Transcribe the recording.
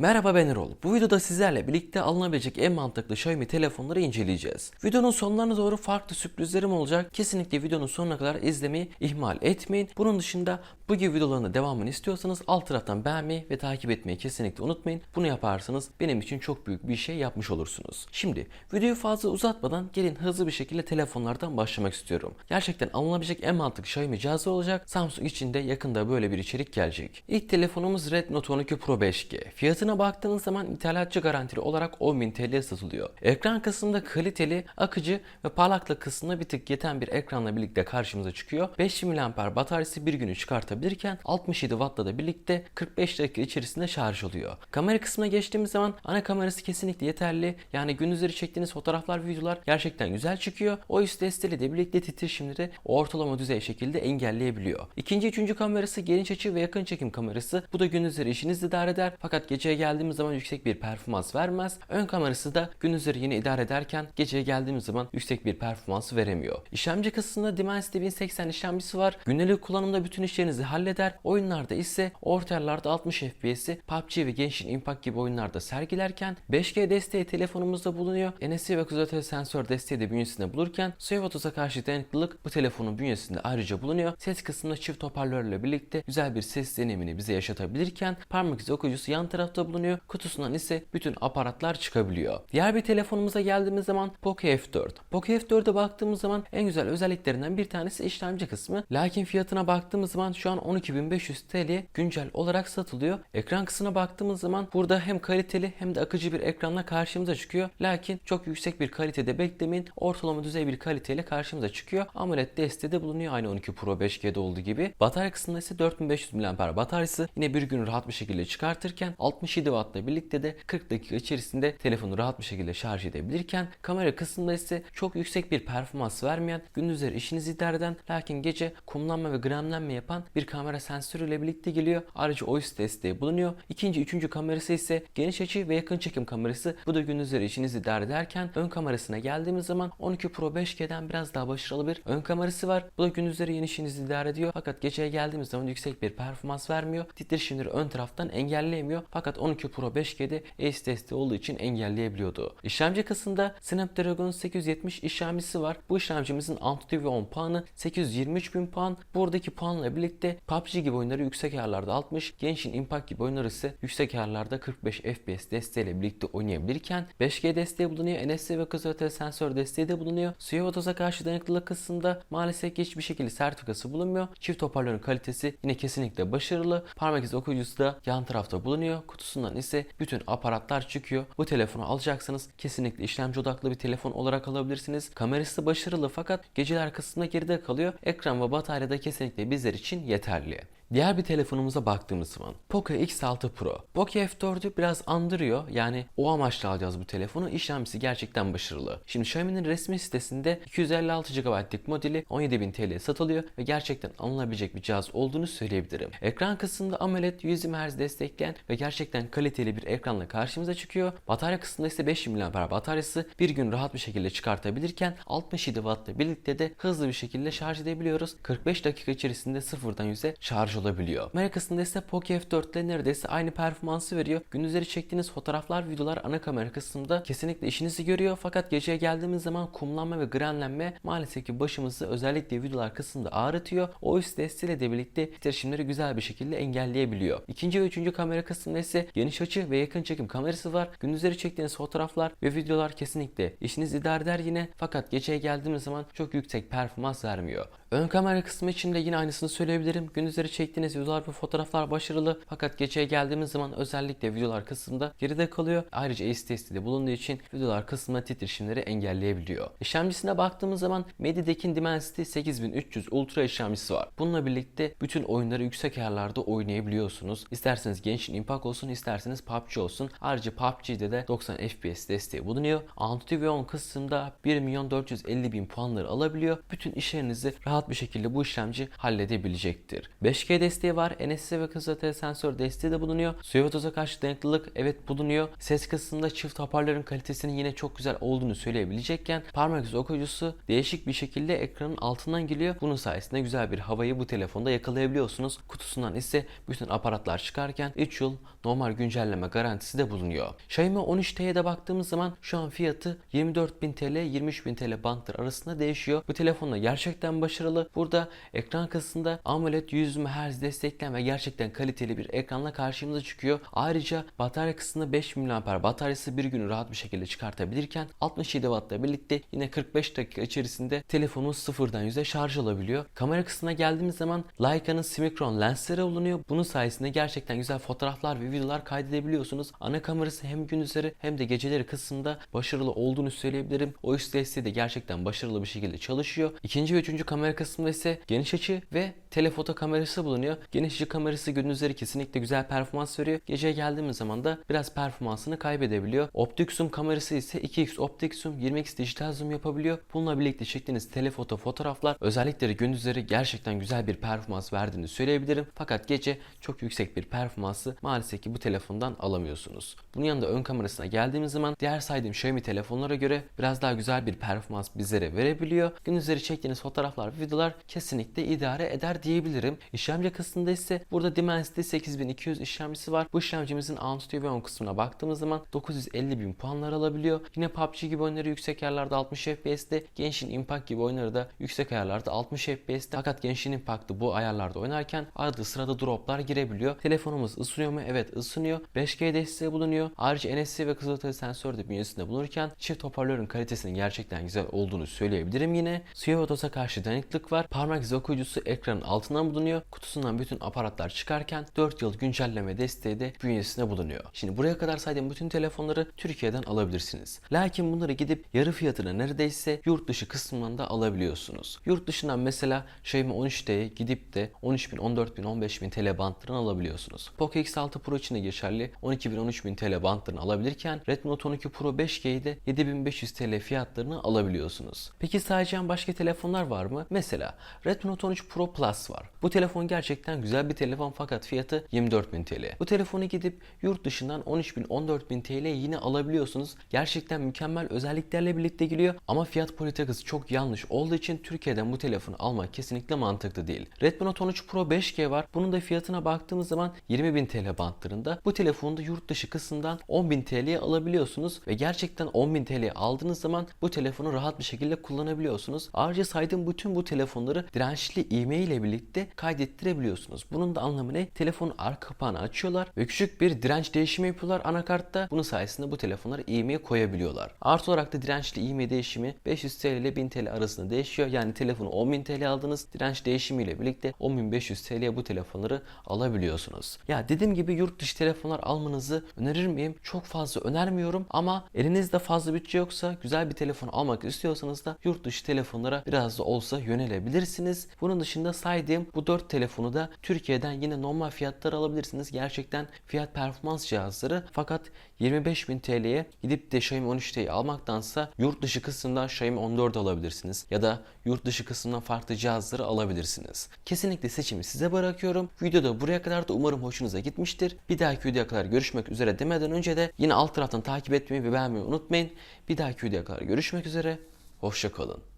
Merhaba ben Erol. Bu videoda sizlerle birlikte alınabilecek en mantıklı Xiaomi telefonları inceleyeceğiz. Videonun sonlarına doğru farklı sürprizlerim olacak. Kesinlikle videonun sonuna kadar izlemeyi ihmal etmeyin. Bunun dışında bu gibi videoların devamını istiyorsanız alt taraftan beğenmeyi ve takip etmeyi kesinlikle unutmayın. Bunu yaparsanız benim için çok büyük bir şey yapmış olursunuz. Şimdi videoyu fazla uzatmadan gelin hızlı bir şekilde telefonlardan başlamak istiyorum. Gerçekten alınabilecek en mantıklı Xiaomi cihazı olacak. Samsung için de yakında böyle bir içerik gelecek. İlk telefonumuz Redmi Note 12 Pro 5G. Fiyatına baktığınız zaman ithalatçı garantili olarak 10.000 TL satılıyor. Ekran kısmında kaliteli, akıcı ve parlaklık kısmında bir tık yeten bir ekranla birlikte karşımıza çıkıyor. 5000 mAh bataryası bir günü çıkartabilirken 67 Watt'la da birlikte 45 dakika içerisinde şarj oluyor. Kamera kısmına geçtiğimiz zaman ana kamerası kesinlikle yeterli. Yani gündüzleri çektiğiniz fotoğraflar, videolar gerçekten güzel çıkıyor. O üst desteğiyle de birlikte titreşimleri ortalama düzey şekilde engelleyebiliyor. İkinci, üçüncü kamerası geniş açı ve yakın çekim kamerası. Bu da gündüzleri işinizi idare eder. Fakat geceye geldiğimiz zaman yüksek bir performans vermez. Ön kamerası da gündüzleri yine idare ederken geceye geldiğimiz zaman yüksek bir performans veremiyor. İşlemci kısmında Dimensity 1080 işlemcisi var. Günlük kullanımda bütün işlerinizi halleder. Oyunlarda ise orta yerlerde 60 FPS'i PUBG ve Genshin Impact gibi oyunlarda sergilerken 5G desteği telefonumuzda bulunuyor. NFC ve kuzey sensör desteği de bünyesinde bulurken Suy30'a karşı dayanıklılık bu telefonun bünyesinde ayrıca bulunuyor. Ses kısmında çift hoparlörle birlikte güzel bir ses deneyimini bize yaşatabilirken parmak izi okuyucusu yan tarafta bulunuyor. Kutusundan ise bütün aparatlar çıkabiliyor. Diğer bir telefonumuza geldiğimiz zaman Poco F4. Poco F4'e baktığımız zaman en güzel özelliklerinden bir tanesi işlemci kısmı. Lakin fiyatına baktığımız zaman şu an 12.500 TL güncel olarak satılıyor. Ekran kısmına baktığımız zaman burada hem kaliteli hem de akıcı bir ekranla karşımıza çıkıyor. Lakin çok yüksek bir kalitede beklemeyin. Ortalama düzey bir kaliteyle karşımıza çıkıyor. AMOLED desteği de bulunuyor aynı 12 Pro 5G'de olduğu gibi. Batarya kısmında ise 4500 mAh bataryası yine bir gün rahat bir şekilde çıkartırken 67 Watt'la birlikte de 40 dakika içerisinde telefonu rahat bir şekilde şarj edebilirken kamera kısmında ise çok yüksek bir performans vermeyen gündüzleri işinizi idare eden lakin gece kumlanma ve gramlenme yapan bir kamera sensörüyle birlikte geliyor. Ayrıca OIS desteği bulunuyor. İkinci, üçüncü kamerası ise geniş açı ve yakın çekim kamerası. Bu da gündüzleri işinizi idare ederken ön kamerasına geldiğimiz zaman 12 Pro 5G'den biraz daha başarılı bir ön kamerası var. Bu da gündüzleri yeni işinizi idare ediyor. Fakat geceye geldiğimiz zaman yüksek bir performans vermiyor. Titreşimleri ön taraftan engelleyemiyor. Fakat 12 Pro 5G'de ACE desteği olduğu için engelleyebiliyordu. İşlemci kısmında Snapdragon 870 işlemcisi var. Bu işlemcimizin Antutu 10 puanı 823 bin puan. Buradaki puanla birlikte PUBG gibi oyunları yüksek ayarlarda 60, Genshin Impact gibi oyunları ise yüksek ayarlarda 45 FPS desteğiyle birlikte oynayabilirken 5G desteği bulunuyor. NFC ve kısa öteli sensör desteği de bulunuyor. Suya ve karşı dayanıklılık kısmında maalesef hiçbir şekilde sertifikası bulunmuyor. Çift hoparlörün kalitesi yine kesinlikle başarılı. Parmak izi okuyucusu da yan tarafta bulunuyor. Kutusundan ise bütün aparatlar çıkıyor. Bu telefonu alacaksanız kesinlikle işlemci odaklı bir telefon olarak alabilirsiniz. Kamerası başarılı fakat geceler kısmında geride kalıyor. Ekran ve batarya da kesinlikle bizler için yeterli. Diğer bir telefonumuza baktığımız zaman Poco X6 Pro. Poco F4'ü biraz andırıyor. Yani o amaçla alacağız bu telefonu. İşlemcisi gerçekten başarılı. Şimdi Xiaomi'nin resmi sitesinde 256 GB'lık modeli 17.000 TL satılıyor ve gerçekten alınabilecek bir cihaz olduğunu söyleyebilirim. Ekran kısmında AMOLED 120 Hz destekleyen ve gerçekten kaliteli bir ekranla karşımıza çıkıyor. Batarya kısmında ise 5000 mAh bataryası bir gün rahat bir şekilde çıkartabilirken 67 Watt'la birlikte de hızlı bir şekilde şarj edebiliyoruz. 45 dakika içerisinde sıfırdan 100'e şarj olabiliyor. Kamera kısmında ise Poco F4 ile neredeyse aynı performansı veriyor. Gündüzleri çektiğiniz fotoğraflar, videolar ana kamera kısmında kesinlikle işinizi görüyor. Fakat geceye geldiğimiz zaman kumlanma ve grenlenme maalesef ki başımızı özellikle videolar kısmında ağrıtıyor. O üst desteğiyle de birlikte titreşimleri güzel bir şekilde engelleyebiliyor. İkinci ve üçüncü kamera kısmında ise geniş açı ve yakın çekim kamerası var. Gündüzleri çektiğiniz fotoğraflar ve videolar kesinlikle işiniz idare eder yine. Fakat geceye geldiğimiz zaman çok yüksek performans vermiyor. Ön kamera kısmı için de yine aynısını söyleyebilirim. Gündüzleri çektiğiniz videolar ve fotoğraflar başarılı. Fakat geceye geldiğimiz zaman özellikle videolar kısmında geride kalıyor. Ayrıca ACE de bulunduğu için videolar kısmında titreşimleri engelleyebiliyor. İşlemcisine baktığımız zaman Mediatek'in Dimensity 8300 Ultra işlemcisi var. Bununla birlikte bütün oyunları yüksek ayarlarda oynayabiliyorsunuz. İsterseniz Genshin Impact olsun, isterseniz PUBG olsun. Ayrıca PUBG'de de 90 FPS desteği bulunuyor. Antutu 10 kısmında 1 milyon 450 bin puanları alabiliyor. Bütün işlerinizi rahat bir şekilde bu işlemci halledebilecektir. 5G 5G desteği var. NFC ve ötesi sensör desteği de bulunuyor. Suya ve toza karşı dayanıklılık evet bulunuyor. Ses kısmında çift hoparlörün kalitesinin yine çok güzel olduğunu söyleyebilecekken parmak izi okuyucusu değişik bir şekilde ekranın altından geliyor. Bunun sayesinde güzel bir havayı bu telefonda yakalayabiliyorsunuz. Kutusundan ise bütün aparatlar çıkarken 3 yıl normal güncelleme garantisi de bulunuyor. Xiaomi 13T'ye de baktığımız zaman şu an fiyatı 24.000 TL 23.000 TL bantlar arasında değişiyor. Bu telefonda gerçekten başarılı. Burada ekran kısmında AMOLED 100 Hz destekleyen ve gerçekten kaliteli bir ekranla karşımıza çıkıyor. Ayrıca batarya kısmında 5000 mAh bataryası bir günü rahat bir şekilde çıkartabilirken 67 Watt'la birlikte yine 45 dakika içerisinde telefonun sıfırdan yüze şarj olabiliyor. Kamera kısmına geldiğimiz zaman Leica'nın Smicron lensleri bulunuyor. Bunun sayesinde gerçekten güzel fotoğraflar ve videolar kaydedebiliyorsunuz. Ana kamerası hem gündüzleri hem de geceleri kısmında başarılı olduğunu söyleyebilirim. OIS desteği de gerçekten başarılı bir şekilde çalışıyor. İkinci ve üçüncü kamera kısmında ise geniş açı ve telefoto kamerası bulunuyor. Geniş açı kamerası gündüzleri kesinlikle güzel performans veriyor. Geceye geldiğimiz zaman da biraz performansını kaybedebiliyor. Optik zoom kamerası ise 2x optik zoom, 20x dijital zoom yapabiliyor. Bununla birlikte çektiğiniz telefoto fotoğraflar özellikleri gündüzleri gerçekten güzel bir performans verdiğini söyleyebilirim. Fakat gece çok yüksek bir performansı maalesef ki bu telefondan alamıyorsunuz. Bunun yanında ön kamerasına geldiğimiz zaman diğer saydığım Xiaomi telefonlara göre biraz daha güzel bir performans bizlere verebiliyor. Gündüzleri çektiğiniz fotoğraflar ve videolar kesinlikle idare eder diyebilirim. İşlemci kısmında ise burada Dimensity 8200 işlemcisi var. Bu işlemcimizin ve 10 kısmına baktığımız zaman 950 bin puanlar alabiliyor. Yine PUBG gibi oyunları yüksek ayarlarda 60 FPS'te, Genshin Impact gibi oyunları da yüksek ayarlarda 60 FPS'te. Fakat Genshin Impact'ı bu ayarlarda oynarken arada sırada droplar girebiliyor. Telefonumuz ısınıyor mu? Evet ısınıyor. 5G desteği bulunuyor. Ayrıca NFC ve kızılötesi sensör de bünyesinde bulunurken çift hoparlörün kalitesinin gerçekten güzel olduğunu söyleyebilirim yine. Suya ve karşı dayanıklık var. Parmak izi okuyucusu ekranın altından bulunuyor. Kutusundan bütün aparatlar çıkarken 4 yıl güncelleme desteği de bünyesinde bulunuyor. Şimdi buraya kadar saydığım bütün telefonları Türkiye'den alabilirsiniz. Lakin bunları gidip yarı fiyatına neredeyse yurt dışı kısmından da alabiliyorsunuz. Yurt dışından mesela Xiaomi 13T'ye gidip de 13.000, 14.000, 15.000 TL bantlarını alabiliyorsunuz. Poco X6 Pro için de geçerli 12.000, 13.000 TL bantlarını alabilirken Redmi Note 12 Pro 5G'yi de 7500 TL fiyatlarını alabiliyorsunuz. Peki sadece başka telefonlar var mı? Mesela Redmi Note 13 Pro Plus var. Bu telefon gerçekten güzel bir telefon fakat fiyatı 24.000 TL. Bu telefonu gidip yurt dışından 13.000 14.000 TL yine alabiliyorsunuz. Gerçekten mükemmel özelliklerle birlikte geliyor ama fiyat politikası çok yanlış olduğu için Türkiye'den bu telefonu almak kesinlikle mantıklı değil. Redmi Note 13 Pro 5G var. Bunun da fiyatına baktığımız zaman 20.000 TL bantlarında. Bu telefonu da yurt dışı kısımdan 10.000 TL'ye alabiliyorsunuz ve gerçekten 10.000 TL'ye aldığınız zaman bu telefonu rahat bir şekilde kullanabiliyorsunuz. Ayrıca saydığım bütün bu telefonları dirençli e-mail ile birlikte kaydettirebiliyorsunuz. Bunun da anlamı ne? Telefonun arka kapağını açıyorlar ve küçük bir direnç değişimi yapıyorlar anakartta. Bunun sayesinde bu telefonları e-mail koyabiliyorlar. Artı olarak da dirençli e-mail değişimi 500 TL ile 1000 TL arasında değişiyor. Yani telefonu 10.000 TL aldınız. Direnç değişimiyle birlikte 10.500 TL'ye bu telefonları alabiliyorsunuz. Ya dediğim gibi yurt dışı telefonlar almanızı önerir miyim? Çok fazla önermiyorum ama elinizde fazla bütçe yoksa güzel bir telefon almak istiyorsanız da yurt dışı telefonlara biraz da olsa yönelebilirsiniz. Bunun dışında saydığım bu 4 telefonu da Türkiye'den yine normal fiyatlara alabilirsiniz. Gerçekten fiyat performans cihazları fakat 25.000 TL'ye gidip de Xiaomi 13T'yi almaktansa yurt dışı kısmından Xiaomi 14 alabilirsiniz ya da yurt dışı kısmından farklı cihazları alabilirsiniz. Kesinlikle seçimi size bırakıyorum. Videoda buraya kadar da umarım hoşunuza gitmiştir. Bir dahaki videoya kadar görüşmek üzere demeden önce de yine alt taraftan takip etmeyi ve beğenmeyi unutmayın. Bir dahaki videoya kadar görüşmek üzere. Hoşçakalın.